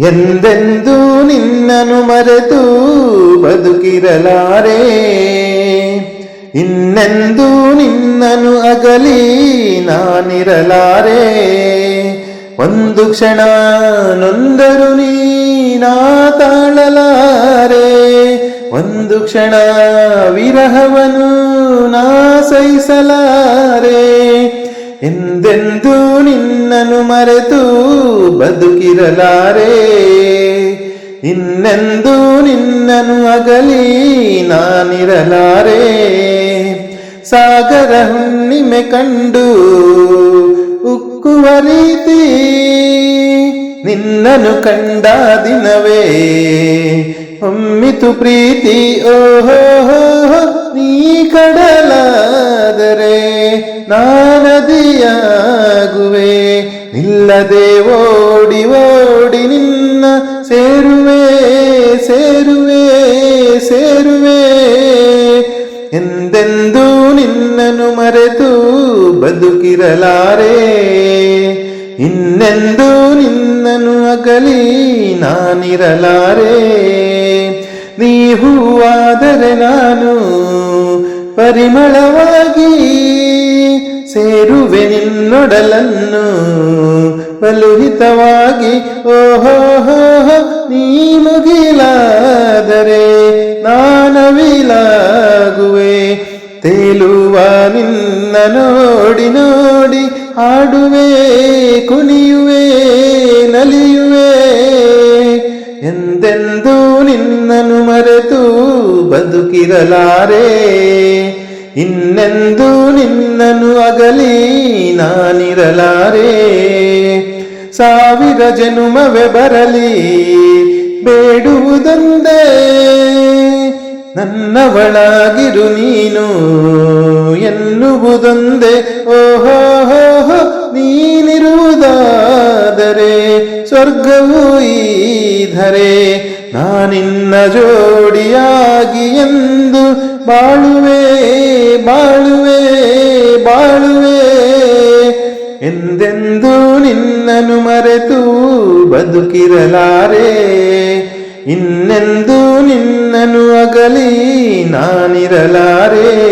ಎಂದೆಂದೂ ನಿನ್ನನು ಮರೆತು ಬದುಕಿರಲಾರೆ? ಇನ್ನೆಂದೂ ನಿನ್ನನು ಅಗಲಿ ನಾನಿರಲಾರೆ? ಒಂದು ಕ್ಷಣ ನೊಂದರು ನೀನಾ ತಾಳಲಾರೆ? ಒಂದು ಕ್ಷಣ ವಿರಹವನು ನಾ ಸಹಿಸಲಾರೆ? ಎಂದೆಂದೂ ನಿನ್ನನು ಮರೆತು ಬದುಕಿರಲಾರೆ? ಇನ್ನೆಂದೂ ನಿನ್ನನು ಅಗಲಿ ನಾನಿರಲಾರೆ? ಸಾಗರ ಹುಣ್ಣಿಮೆ ಕಂಡು ಉಕ್ಕುವ ರೀತಿ ನಿನ್ನನು ಕಂಡ ದಿನವೇ? ಒಮ್ಮಿತು ಪ್ರೀತಿ ಓಹೋ ನೀ ಕಡಲಾದರೆ ನಾನದಿಯಾಗುವೆ ನಿಲ್ಲದೆ ಓಡಿ ಓಡಿ ನಿನ್ನ ಸೇರುವೆ ಸೇರುವೆ ಸೇರುವೆ. ಎಂದೆಂದೂ ನಿನ್ನನ್ನು ಮರೆತು ಬದುಕಿರಲಾರೆ, ಇನ್ನೆಂದು ನಿನ್ನನ್ನು ಅಗಲಿ ನಾನಿರಲಾರೆ. ನೀ ಹೂವಾದರೆ ನಾನು ಪರಿಮಳವಾಗಿ ಸೇರುವೆ ನಿನ್ನೊಡಲನ್ನು ಬಲುಹಿತವಾಗಿ ಓಹೋ ನೀ ಮುಗಿಲಾದರೆ ನಾನವಿಲಾಗುವೆ. ತೇಲುವ ನಿನ್ನ ನೋಡಿ ನೋಡಿ ಆಡುವೆ ಕುಣಿಯುವೆ, ನಲಿಯುವೆ. ಎಂದೆಂದೂ ನಿನ್ನನು ಮರೆತು ಬದುಕಿರಲಾರೆ. ಇನ್ನೆಂದೂ ನಿನ್ನನು ಅಗಲಿ ನಾನಿರಲಾರೆ. ಸಾವಿರ ಜನುಮವೆ ಬರಲಿ, ಬೇಡುವುದೊಂದೇ. ನನ್ನವಳಾಗಿರು ನೀನು ಎನ್ನುವುದೊಂದೇ. ಓಹೋ ನೀನಿರುವುದಾದರೆ ಸ್ವರ್ಗವೂ ಈಧರೆ. ನಾನಿನ್ನ ಜೋಡಿಯಾಗಿ ಎಂದು ಬಾಳುವೆ. ಎಂದೆಂದೂ ನಿನ್ನನು ಮರೆತು ಬದುಕಿರಲಾರೆ. ಇನ್ನೆಂದೂ ನಿನ್ನನು ಅಗಲಿ ನಾನಿರಲಾರೆ.